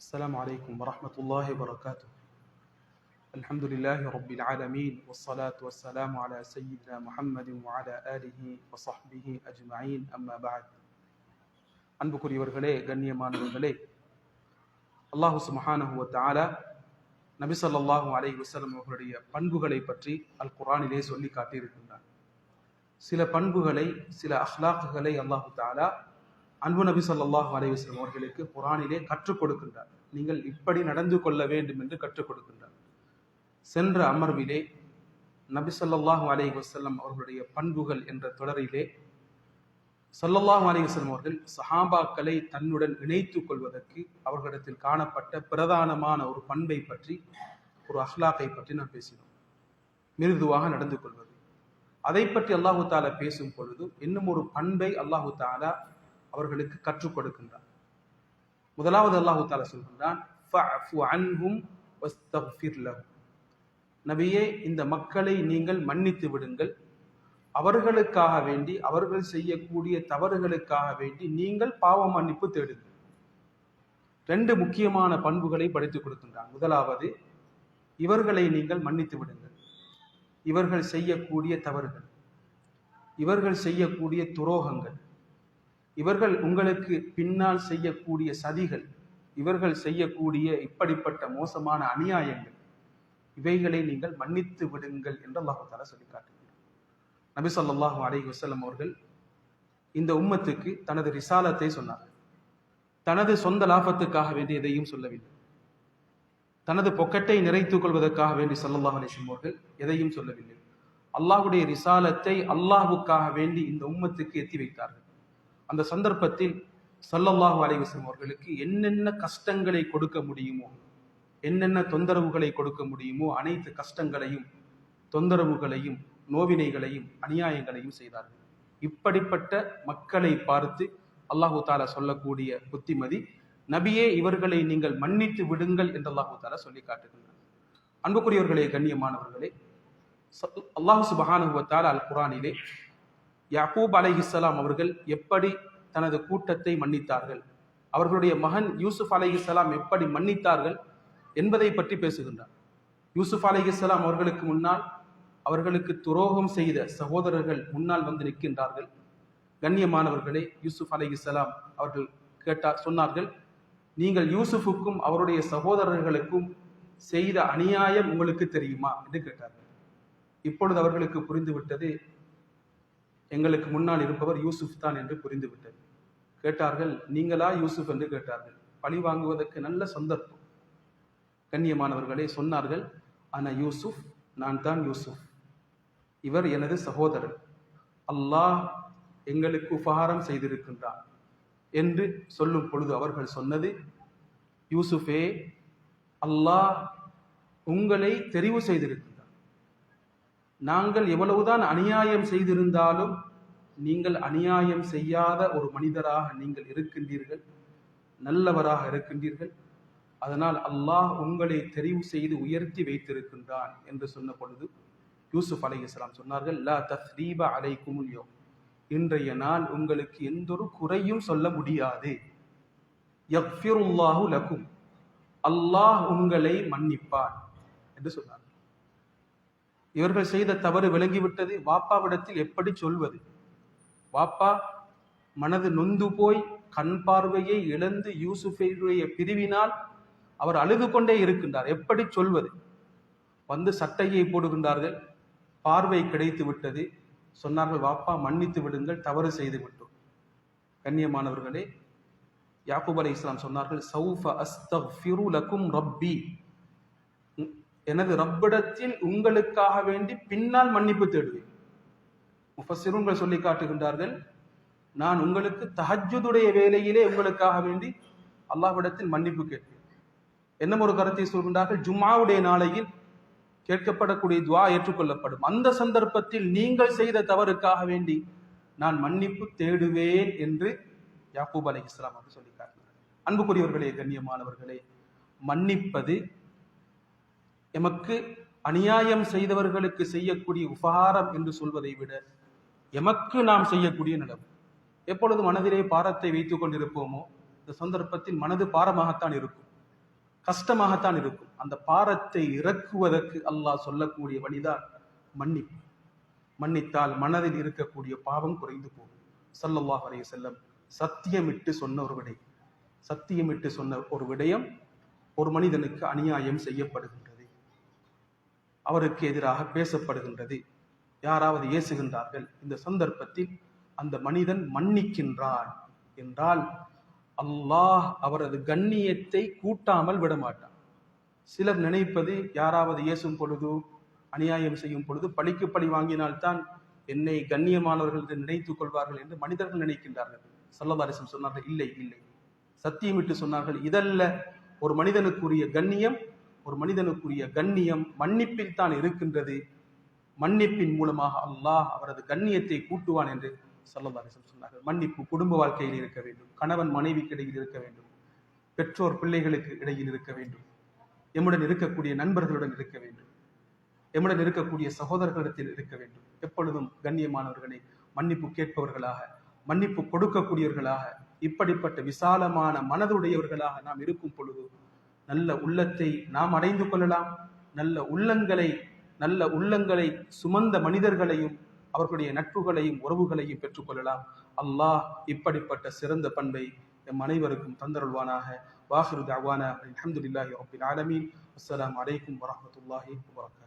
السلام عليكم ورحمة الله وبركاته الحمد لله رب العالمين والصلاة والسلام على سيدنا محمد وعلى آله وصحبه أجمعين أما بعد அன்புக்குரியவர்களே கண்ணியமானவர்களே அல்லாஹு சுமஹானஹு வ தஆலா நபி ஸல்லல்லாஹு அலைஹி வஸல்லம் அவர்களுடைய பண்புகளை பற்றி அல் குர்ஆனிலே சொல்லி காட்டியிருக்கின்றார் சில பண்புகளை சில அஹ்லாக்குகளை அல்லாஹு தஆலா அன்பு நபி சொல்லாஹ் அலைஹி அவர்களுக்கு குரானிலே கற்றுக் கொடுக்கின்றார். நீங்கள் இப்படி நடந்து கொள்ள வேண்டும் என்று கற்றுக் கொடுக்கின்றார். சென்ற அமர்விலே நபி ஸல்லல்லாஹு அலை வசல்லம் அவர்களுடைய பண்புகள் என்ற தொடரிலே ஸல்லல்லாஹு அலைஹி வஸல்லம் அவர்கள் சஹாபாக்களை தன்னுடன் இணைத்துக் கொள்வதற்கு அவர்களிடத்தில் காணப்பட்ட பிரதானமான ஒரு பண்பை பற்றி ஒரு அஹ்லாக்கை பற்றி நாம் பேசினோம். மிருதுவாக நடந்து கொள்வது. அதை பற்றி அல்லாஹு தாலா பேசும் பொழுது இன்னும் ஒரு பண்பை அல்லாஹு தாலா அவர்களுக்கு கற்றுக் கொடுக்கின்றான் முதலாவது அல்லாஹு தாலா சொல்கின்றான் நபியே இந்த மக்களை நீங்கள் மன்னித்து விடுங்கள். அவர்களுக்காக வேண்டி அவர்கள் செய்யக்கூடிய தவறுகளுக்காக வேண்டி நீங்கள் பாவ மன்னிப்பு தேடுங்கள். ரெண்டு முக்கியமான பண்புகளை படித்துக் கொடுக்கின்றான். முதலாவது இவர்களை நீங்கள் மன்னித்து விடுங்கள். இவர்கள் செய்யக்கூடிய தவறுகள் இவர்கள் செய்யக்கூடிய துரோகங்கள் இவர்கள் உங்களுக்கு பின்னால் செய்யக்கூடிய சதிகள் இவர்கள் செய்யக்கூடிய இப்படிப்பட்ட மோசமான அநியாயங்கள் இவைகளை நீங்கள் மன்னித்து விடுங்கள் என்று அல்லாஹால சொல்லி காட்டுகிறார் நபி சொல்லாஹு அலைஹி வசலம் அவர்கள் இந்த உம்மத்துக்கு தனது ரிசாலத்தை சொன்னார். தனது சொந்த லாபத்துக்காக வேண்டி எதையும் சொல்லவில்லை. தனது பொக்கெட்டை நிறைத்துக் கொள்வதற்காக வேண்டி சல்லாஹ் அலைஹி அவர்கள் எதையும் சொல்லவில்லை. அல்லாஹுடைய ரிசாலத்தை அல்லாஹுக்காக வேண்டி இந்த உம்மத்துக்கு எத்தி வைத்தார்கள். அந்த சந்தர்ப்பத்தில் சல்லல்லாஹு அலைவசம் அவர்களுக்கு என்னென்ன கஷ்டங்களை கொடுக்க முடியுமோ என்னென்ன தொந்தரவுகளை கொடுக்க முடியுமோ அனைத்து கஷ்டங்களையும் தொந்தரவுகளையும் நோவினைகளையும் அநியாயங்களையும் செய்தார்கள். இப்படிப்பட்ட மக்களை பார்த்து அல்லாஹு தாலா சொல்லக்கூடிய புத்திமதி நபியே இவர்களை நீங்கள் மன்னித்து விடுங்கள் என்று அல்லாஹு தாலா சொல்லி காட்டுகின்றார். அன்புக்குரியவர்களே கண்ணியமானவர்களே ச- அல்லாஹு சுபஹானஹு அல் குரானிலே யாக்கூப் அலைஹிஸ்ஸலாம் அவர்கள் எப்படி தனது கூட்டத்தை மன்னித்தார்கள்? அவர்களுடைய மகன் யூசுப் அலைஹிஸ்ஸலாம் எப்படி மன்னித்தார்கள் என்பதை பற்றி பேசுகின்றார். யூசுப் அலைஹிஸ்ஸலாம் அவர்களுக்கு முன்னால் அவர்களுக்கு துரோகம் செய்த சகோதரர்கள் முன்னால் வந்து நிற்கின்றார்கள். கண்ணியமானவர்களே யூசுப் அலைஹிஸ்ஸலாம் அவர்கள் கேட்டார் சொன்னார்கள் நீங்கள் யூசுஃபுக்கும் அவருடைய சகோதரர்களுக்கும் செய்த அநியாயம் உங்களுக்கு தெரியுமா? என்று கேட்டார்கள். இப்பொழுது அவர்களுக்கு புரிந்துவிட்டது எங்களுக்கு முன்னால் இருப்பவர் யூசுப் தான் என்று புரிந்துவிட்டது. கேட்டார்கள் நீங்களா யூசுப்? என்று கேட்டார்கள். பழி வாங்குவதற்கு நல்ல சந்தர்ப்பம். கண்ணியமானவர்களே சொன்னார்கள் ஆனா யூசுப் நான் தான் யூசுப். இவர் எனது சகோதரர். அல்லாஹ் எங்களுக்கு உபகாரம் செய்திருக்கின்றார். என்று சொல்லும் பொழுது அவர்கள் சொன்னது யூசுஃபே அல்லாஹ் உங்களை தெரிவு செய்திருக்கின்றான் நாங்கள் எவ்வளவுதான் அநியாயம் செய்திருந்தாலும் நீங்கள் அநியாயம் செய்யாத ஒரு மனிதராக நீங்கள் இருக்கின்றீர்கள் நல்லவராக இருக்கின்றீர்கள். அதனால் அல்லாஹ் உங்களை தெரிவு செய்து உயர்த்தி வைத்திருக்கின்றான் என்று சொன்ன பொழுது யூசுப் அலைஹிஸ்ஸலாம் சொன்னார்கள் லா தஸ்ரீப அலைக்குமுல் யௌம். இன்றைய நாள் உங்களுக்கு எந்தொரு குறையும் சொல்ல முடியாது. யக்ஃபிருல்லாஹு அல்லாஹ் உங்களை மன்னிப்பான் என்று சொன்னார். இவர்கள் செய்த தவறு விளங்கிவிட்டது. வாப்பாவிடத்தில் எப்படி சொல்வது? வாப்பா மனது நொந்து போய் கண் பார்வையை இழந்து யூசுஃபையுடைய பிரிவினால் அவர் அழுது கொண்டே இருக்கின்றார். எப்படி சொல்வது? வந்து சட்டையை போடுகின்றார்கள். பார்வை கிடைத்து விட்டது. சொன்னார்கள் வாப்பா மன்னித்து விடுங்கள். தவறு செய்து விட்டோம். கண்ணியமானவர்களே யாக்கூப் இஸ்லாம் சொன்னார்கள் சௌஃப அஸ்தக்ஃபிரு லக்கும் ரப்பி. எனது ரப்பிடத்தில் உங்களுக்காக வேண்டி பின்னால் மன்னிப்பு தேடுவேன். முஃபசிருங்கள் சொல்லி காட்டுகின்றார்கள் நான் உங்களுக்கு தஹஜுதுடைய வேலையிலே உங்களுக்காக வேண்டி அல்லாஹ்விடத்தில் மன்னிப்பு கேட்பேன். என்ன ஒரு கருத்தை சொல்கின்றார்கள் ஜும்மாவுடைய நாளையில் கேட்கப்படக்கூடிய துவா ஏற்றுக்கொள்ளப்படும். அந்த சந்தர்ப்பத்தில் நீங்கள் செய்த தவறுக்காக வேண்டி நான் மன்னிப்பு தேடுவேன் என்று யாக்கூப் அலி இஸ்லாம் அவர்கள் சொல்லி காட்டினார் அன்புக்குரியவர்களே கண்ணியமானவர்களே மன்னிப்பது எமக்கு அநியாயம் செய்தவர்களுக்கு செய்யக்கூடிய உபகாரம் என்று சொல்வதை விட எமக்கு நாம் செய்யக்கூடிய நிலவு. எப்பொழுது மனதிலே பாரத்தை வைத்துக் கொண்டிருப்போமோ இந்த சந்தர்ப்பத்தில் மனது பாரமாகத்தான் இருக்கும். கஷ்டமாகத்தான் இருக்கும். அந்த பாரத்தை இறக்குவதற்கு அல்லாஹ் சொல்லக்கூடிய வழிதான் மன்னிப்பு. மன்னித்தால் மனதில் இருக்கக்கூடிய பாவம் குறைந்து போகும். சல்லல்லாஹ் அலைஹி செல்லம் சத்தியமிட்டு சொன்ன ஒரு விடயம். சத்தியமிட்டு சொன்ன ஒரு விடயம் ஒரு மனிதனுக்கு அநியாயம் செய்யப்படுகின்றது. அவருக்கு எதிராக பேசப்படுகின்றது. யாராவது ஏசுகின்றார்கள். இந்த சந்தர்ப்பத்தில் அந்த மனிதன் மன்னிக்கின்றான் என்றால் அல்லாஹ் அவரது கண்ணியத்தை கூட்டாமல் விடமாட்டான். சிலர் நினைப்பது யாராவது ஏசும் பொழுது அநியாயம் செய்யும் பொழுது பழிக்கு பழி வாங்கினால்தான் என்னை கண்ணியமானவர்கள் என்று நினைத்துக் கொள்வார்கள் என்று மனிதர்கள் நினைக்கின்றார்கள். சல்லவாரிசம் சொன்னார்கள் இல்லை இல்லை. சத்தியமிட்டு சொன்னார்கள் இதல்ல ஒரு மனிதனுக்குரிய கண்ணியம் ஒரு மனிதனுக்குரிய கண்ணியம் மன்னிப்பில் தான் இருக்கின்றது. மன்னிப்பின் மூலமாக அல்லாஹ் அவரது கண்ணியத்தை கூட்டுவான் என்று சல்லதாரிசம் சொன்னார்கள். மன்னிப்பு குடும்ப வாழ்க்கையில் இருக்க வேண்டும். கணவன் மனைவிக்கு இடையில் இருக்க வேண்டும். பெற்றோர் பிள்ளைகளுக்கு இடையில் இருக்க வேண்டும். எம்முடன் இருக்கக்கூடிய நண்பர்களுடன் இருக்க வேண்டும். எம்முடன் இருக்கக்கூடிய சகோதரர்களிடத்தில் இருக்க வேண்டும். எப்பொழுதும் கண்ணியமானவர்களை மன்னிப்பு கேட்பவர்களாக மன்னிப்பு கொடுக்கக்கூடியவர்களாக இப்படிப்பட்ட விசாலமான மனதுடையவர்களாக நாம் இருக்கும் பொழுது நல்ல உள்ளத்தை நாம் அடைந்து கொள்ளலாம். நல்ல உள்ளங்களை நல்ல உள்ளங்களை சுமந்த மனிதர்களையும் அவர்களுடைய நட்புகளையும் உறவுகளையும் பெற்றுக்கொள்ளலாம் அல்லாஹ் இப்படிப்பட்ட சிறந்த பண்பை எம் அனைவருக்கும் தந்தருள்வானாக. வாஹிரு தாவானா அலமதுல்லாஹி ரப்பில் ஆலமீன். அஸ்லாம் வலைக்கம் வரமத்துல்லாஹி வபரகாத்துஹு